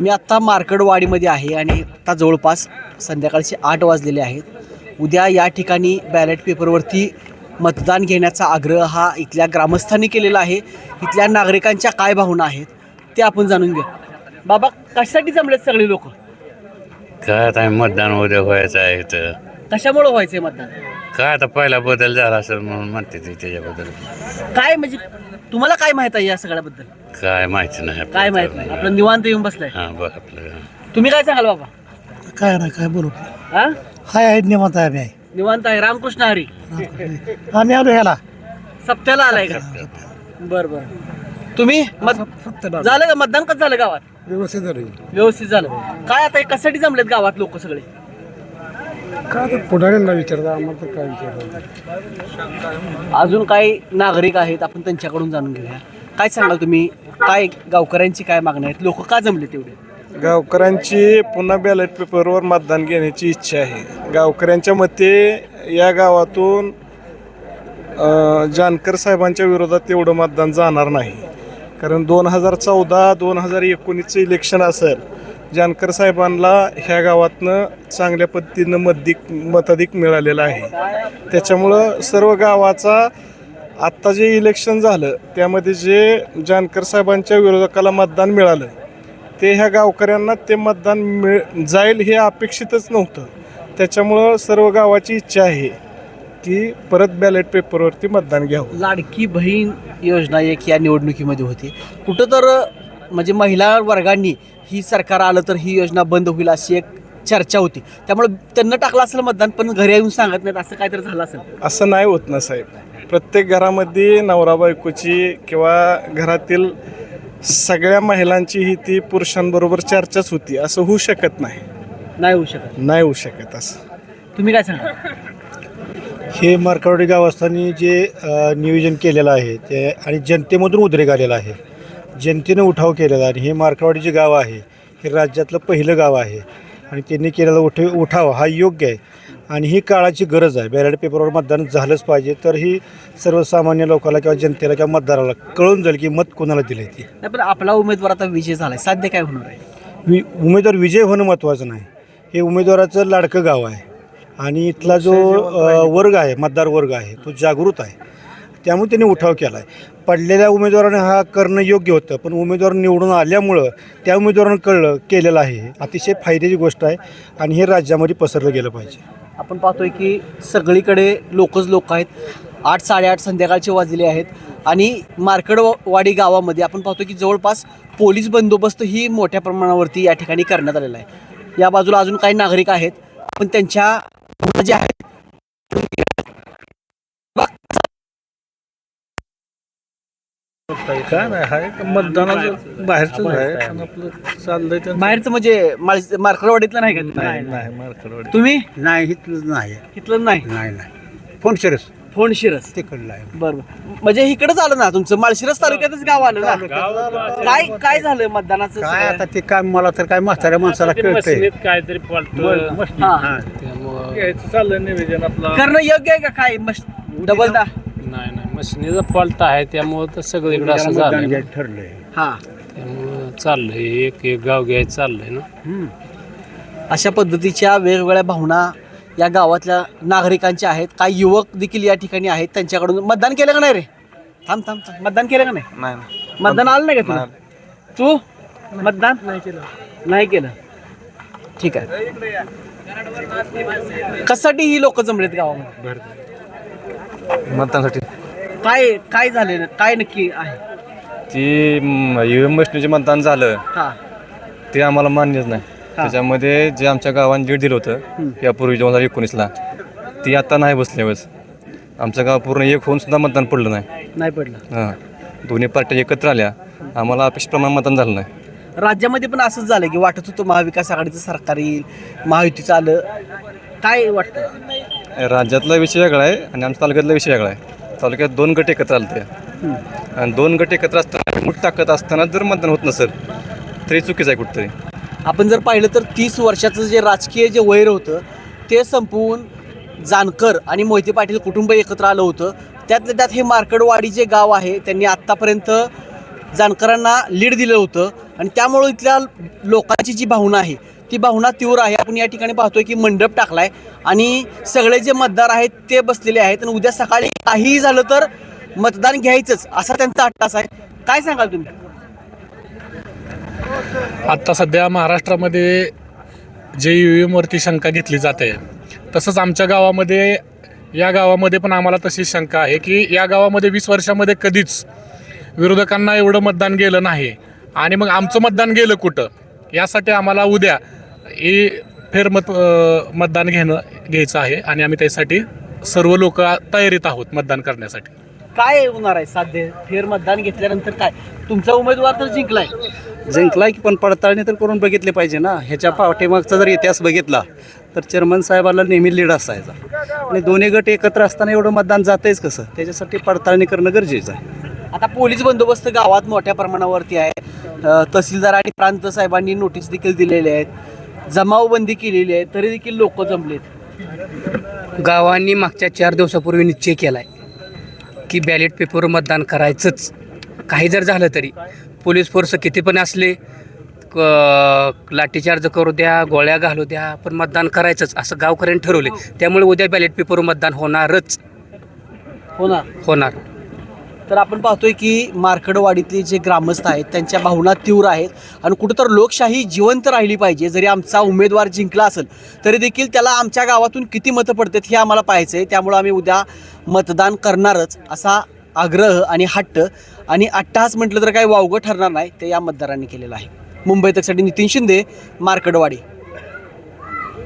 मी आत्ता मार्कडवाडीमध्ये आहे आणि आत्ता जवळपास संध्याकाळचे आठ वाजलेले आहेत. उद्या या ठिकाणी बॅलेट पेपरवरती मतदान घेण्याचा आग्रह हा इथल्या ग्रामस्थांनी केलेला आहे. इथल्या नागरिकांच्या काय भावना आहेत ते आपण जाणून घेऊ. बाबा कशासाठी जमलेत सगळे लोक? काय आता मतदान उद्या व्हायचं आहे तर कशामुळे व्हायचंय मतदान? काय आता पहिला बदल झाला असेल म्हणून म्हणते ती त्याच्याबद्दल. काय म्हणजे तुम्हाला काय माहीत आहे या सगळ्याबद्दल? काय माहिती नाही आपल्याला. काय माहीत नाही. आपलं निवांत येऊन बसलाय. हा बघ आपलं तुम्ही काय सांगाल बाबा? काय नाही काय बोलू. हा? हाय आहे निवांत आहे आम्ही आहे. निवांत आहे. रामकृष्ण हरी. आम्ही आलो ह्याला. सप्त्याला आलाय का? बर बर. तुम्ही मत झालं का? मतदान कसं झालं गावात? व्यवस्थित झालं. व्यवस्थित झालं. काय आता हे कशासाठी जमलेत गावात लोक सगळे? काय तर पुढाऱ्यांना विचारता आम्हाला तर काय विचारता? अजून काही नागरिक आहेत आपण त्यांच्याकडून जाणून घेऊया. काय सांगाल तुम्ही? काय गावकऱ्यांची काय मागणी आहेत? लोक का जमले तेवढे? गावकऱ्यांची पुन्हा बॅलेट पेपरवर मतदान घेण्याची इच्छा आहे. गावकऱ्यांच्या मते या गावातून अ, जानकर साहेबांच्या विरोधात तेवढं मतदान जाणार नाही. कारण दोन हजार चौदा दोन हजार एकोणीसचं इलेक्शन असेल जानकर साहेबांना ह्या गावातनं चांगल्या पद्धतीनं मतदिक मताधिक मिळालेलं आहे. त्याच्यामुळं सर्व गावाचा आत्ता जे इलेक्शन झालं त्यामध्ये जे जानकर साहेबांच्या विरोधकाला मतदान मिळालं ते ह्या गावकऱ्यांना ते मतदान मिळ जाईल हे अपेक्षितच नव्हतं. त्याच्यामुळं सर्व गावाची इच्छा आहे की परत बॅलेट पेपरवरती मतदान घ्यावं. लाडकी बहीण योजना एक या निवडणुकीमध्ये होती. कुठं तर म्हणजे महिला वर्गांनी ही सरकार आलं तर ही योजना बंद होईल अशी एक चर्चा होती. त्यामुळे त्यांना टाकलं असेल मतदान पण घरी येऊन सांगत नाहीत असं काहीतरी झालं असेल. असं नाही होत ना साहेब. प्रत्येक घरामध्ये नवरा बायकोची किंवा घरातील सगळ्या महिलांची ही ती पुरुषांबरोबर चर्चाच होती. असं होऊ शकत नाही. नाही होऊ शकत. नाही होऊ शकत असं. तुम्ही काय सांगा हे मार्कावडी गावस्थांनी जे अ, नियोजन केलेलं आहे ते आणि जनतेमधून उद्रेक आलेलं आहे. जनतेनं उठाव केलेला आहे आणि हे मार्कावाडी जे गाव आहे. हे राज्यातलं पहिलं गाव आहे. आणि त्यांनी केलेला उठ उठाव हा योग्य आहे. आणि ही काळाची गरज आहे. बॅलेट पेपरवर मतदान झालंच पाहिजे. तर ही सर्वसामान्य लोकांना किंवा जनतेला किंवा मतदाराला कळून जाईल की मत कोणाला दिलं ती. नाही पण आपला उमेदवार आता विजय झालाय. साध्य काय होणार आहे? वि उमेदवार विजय होणं महत्त्वाचं नाही. हे उमेदवाराचं लाडकं गाव आहे. आणि इथला जो अ, वर्ग आहे मतदार वर्ग आहे तो जागृत आहे. त्यामुळे त्यांनी उठाव केला आहे पडलेल्या उमेदवाराने हा करणं योग्य होतं पण उमेदवार निवडून आल्यामुळं त्या उमेदवारानं कळलं केलेलं आहे. हे. अतिशय फायद्याची गोष्ट आहे आणि हे राज्यामध्ये पसरलं गेलं पाहिजे. आपण पाहतोय की सगळीकडे लोकच लोक आहेत. आठ साडेआठ संध्याकाळचे वाजले आहेत आणि मार्कडवाडी गावामध्ये आपण पाहतो की जवळपास पोलीस बंदोबस्त ही मोठ्या प्रमाणावरती या ठिकाणी करण्यात आलेला आहे. या बाजूला अजून काही नागरिक आहेत पण त्यांच्या जे आहेत काय नाही हाय. मतदानाचं बाहेरच आहे. पण आपलं चाललंय बाहेरचं म्हणजे माळ- मार्कडवाडीतलं नाही का? नाही नाही मार्केटवाडी तुम्ही? नाही इथलं नाही. इथलं नाही? नाही नाही. फोन शिरस फोन शिरस तिकडलं आहे. बरं बरं. म्हणजे इकडेच आलं ना तुमचं? माळशिरस तालुक्यातच गाव आलं ना? काय काय झालं मतदानाचं काय सगळं? आता ते काय मला तर काय म्हाताऱ्या माणसाला कळतंय. मशिनीत काहीतरी फॉल्ट. हा. त्यामुळं चाललंय निवेदन आपलं. करणं योग्य आहे का काय? डबल दा नाही. मशिनीचा फॉल्ट आहे त्यामुळं तर सगळीकडे असं झालं. ठरलंय. हा. त्यामुळं चाललंय एक एक गाव घ्यायचं चाललंय ना. अशा पद्धतीच्या वेगवेगळ्या भावना या गावातल्या नागरिकांच्या आहेत. काही युवक देखील या ठिकाणी आहेत. त्यांच्याकडून मतदान केलं का नाही रे? थांब थांब थांब. मतदान केलं का नाही? नाही मतदान आलं नाही का तुला? तू? मतदान? नाही केलं नाही केलं. ठीक आहे. कशासाठी ही लोक जमलेत गावामध्ये? मतदानासाठी. काय काय झाले काय नक्की आहे? ती ईव्हीएम मशिनीचे मतदान झालं. हा. ते आम्हाला मान्यच नाही. त्याच्यामध्ये जे आमच्या गावाने लीड दिलं होतं यापूर्वी दोन हजार एकोणीसला ती आता नाही बसल्या वेळेस आमचं गाव पूर्ण एक होऊन सुद्धा मतदान पडलं नाही. नाही पडलं. हां. दोन्ही पार्ट्या एकत्र आल्या. आम्हाला अपेक्षेप्रमाणे मतदान झालं नाही. राज्यामध्ये पण असंच झालं की वाटत होतं महाविकास आघाडीचं सरकार येईल महायुतीचं आलं. काय वाटतं? राज्यातला विषय वेगळा आहे आणि आमच्या तालुक्यातला विषय वेगळा आहे. तालुक्यात दोन गट एकत्र आलते. आणि दोन गट एकत्र असताना कुठ ताकद असताना जर मतदान होत नसेल तरी चुकीचं आहे कुठंतरी. आपण जर पाहिलं तर तीस वर्षाचं जे राजकीय जे वैर होतं ते संपवून जानकर आणि मोहिते पाटील कुटुंब एकत्र आलं होतं. त्यातल्या त्यात हे मार्कडवाडी जे गाव आहे त्यांनी आत्तापर्यंत जानकरांना लीड दिलं होतं. आणि त्यामुळं इथल्या लोकांची जी भावना आहे ती भावना तीव्र आहे. आपण या ठिकाणी पाहतोय की मंडप टाकलाय आणि सगळे जे मतदार आहेत ते बसलेले आहेत आणि उद्या सकाळी काहीही झालं तर मतदान घ्यायचंच असा त्यांचा अट्टास आहे. काय सांगाल तुम्ही? आत्ता सध्या महाराष्ट्रामध्ये जे यू एमवरती शंका घेतली जाते तसंच आमच्या गावामध्ये या गावामध्ये पण आम्हाला तशी शंका आहे की या गावामध्ये वीस वर्षामध्ये कधीच विरोधकांना एवढं मतदान गेलं नाही. आणि मग आमचं मतदान गेलं कुठं? यासाठी आम्हाला उद्या हे फेरमत मतदान घेणं घ्यायचं आहे आणि आम्ही त्यासाठी सर्व लोक तयारीत आहोत मतदान करण्यासाठी. काय होणार आहे साध्य? फेर मतदान घेतल्यानंतर काय? तुमचा उमेदवार तर जिंकलाय. जिंकलाय की पण पडताळणी तर करून बघितले पाहिजे ना. ह्याच्या पाठीमागचा जर इतिहास बघितला तर चेअरमन साहेबाला नेहमी लीड असायचा. आणि दोन्ही गट एकत्र असताना एवढं मतदान जातंयच कसं? त्याच्यासाठी पडताळणी करणं गरजेचं आहे. आता पोलीस बंदोबस्त गावात मोठ्या प्रमाणावरती आहे. तहसीलदार आणि प्रांत साहेबांनी नोटीस देखील दिलेल्या आहेत. जमावबंदी केलेली आहे तरी देखील लोक जमलेत. गावांनी मागच्या चार दिवसापूर्वी निश्चय केला आहे की बॅलेट पेपरवर मतदान करायचंच. काही जर झालं तरी पोलीस फोर्स किती पण असले क- लाठीचार्ज करू द्या गोळ्या घालू द्या पण मतदान करायचंच असं गावकऱ्यांनी ठरवले त्यामुळे उद्या बॅलेट पेपरवर मतदान होणारच. होणार. होणार. तर आपण पाहतोय की मार्कडवाडीतले जे ग्रामस्थ आहेत त्यांच्या भावना तीव्र आहेत आणि कुठं तर लोकशाही जिवंत राहिली पाहिजे. जरी आमचा उमेदवार जिंकला असेल तरी देखील त्याला आमच्या गावातून किती मतं पडतात हे आम्हाला पाहायचं आहे. त्यामुळं आम्ही उद्या मतदान करणारच असा आग्रह आणि हट्ट आणि अट्टहास म्हटलं तर काही वावगं ठरणार नाही ते या मतदारांनी केलेलं आहे. मुंबई तकसाठी नितीन शिंदे मार्कडवाडी